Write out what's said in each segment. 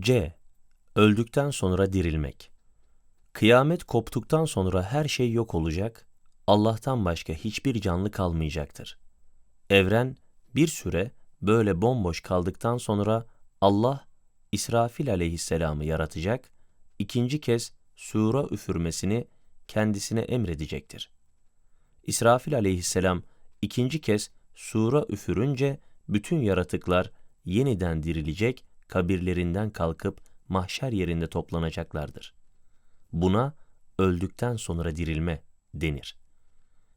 C. Öldükten sonra dirilmek. Kıyamet koptuktan sonra her şey yok olacak, Allah'tan başka hiçbir canlı kalmayacaktır. Evren bir süre böyle bomboş kaldıktan sonra Allah İsrafil aleyhisselamı yaratacak, ikinci kez sura üfürmesini kendisine emredecektir. İsrafil aleyhisselam ikinci kez sura üfürünce bütün yaratıklar yeniden dirilecek, kabirlerinden kalkıp mahşer yerinde toplanacaklardır. Buna öldükten sonra dirilme denir.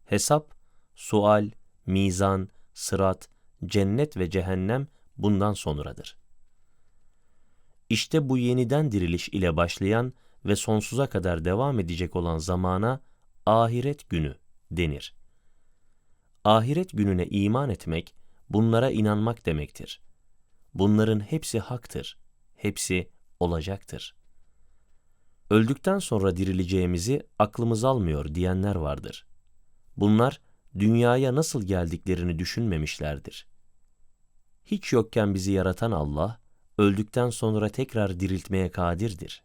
Hesap, sual, mizan, sırat, cennet ve cehennem bundan sonradır. İşte bu yeniden diriliş ile başlayan ve sonsuza kadar devam edecek olan zamana ahiret günü denir. Ahiret gününe iman etmek, bunlara inanmak demektir. Bunların hepsi haktır, hepsi olacaktır. Öldükten sonra dirileceğimizi aklımız almıyor diyenler vardır. Bunlar dünyaya nasıl geldiklerini düşünmemişlerdir. Hiç yokken bizi yaratan Allah, öldükten sonra tekrar diriltmeye kadirdir.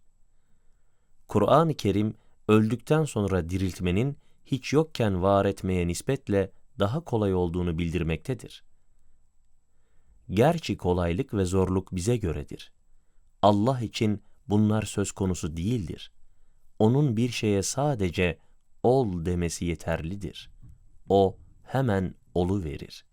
Kur'an-ı Kerim, öldükten sonra diriltmenin hiç yokken var etmeye nispetle daha kolay olduğunu bildirmektedir. Gerçi kolaylık ve zorluk bize göredir. Allah için bunlar söz konusu değildir. Onun bir şeye sadece ol demesi yeterlidir. O hemen olu verir.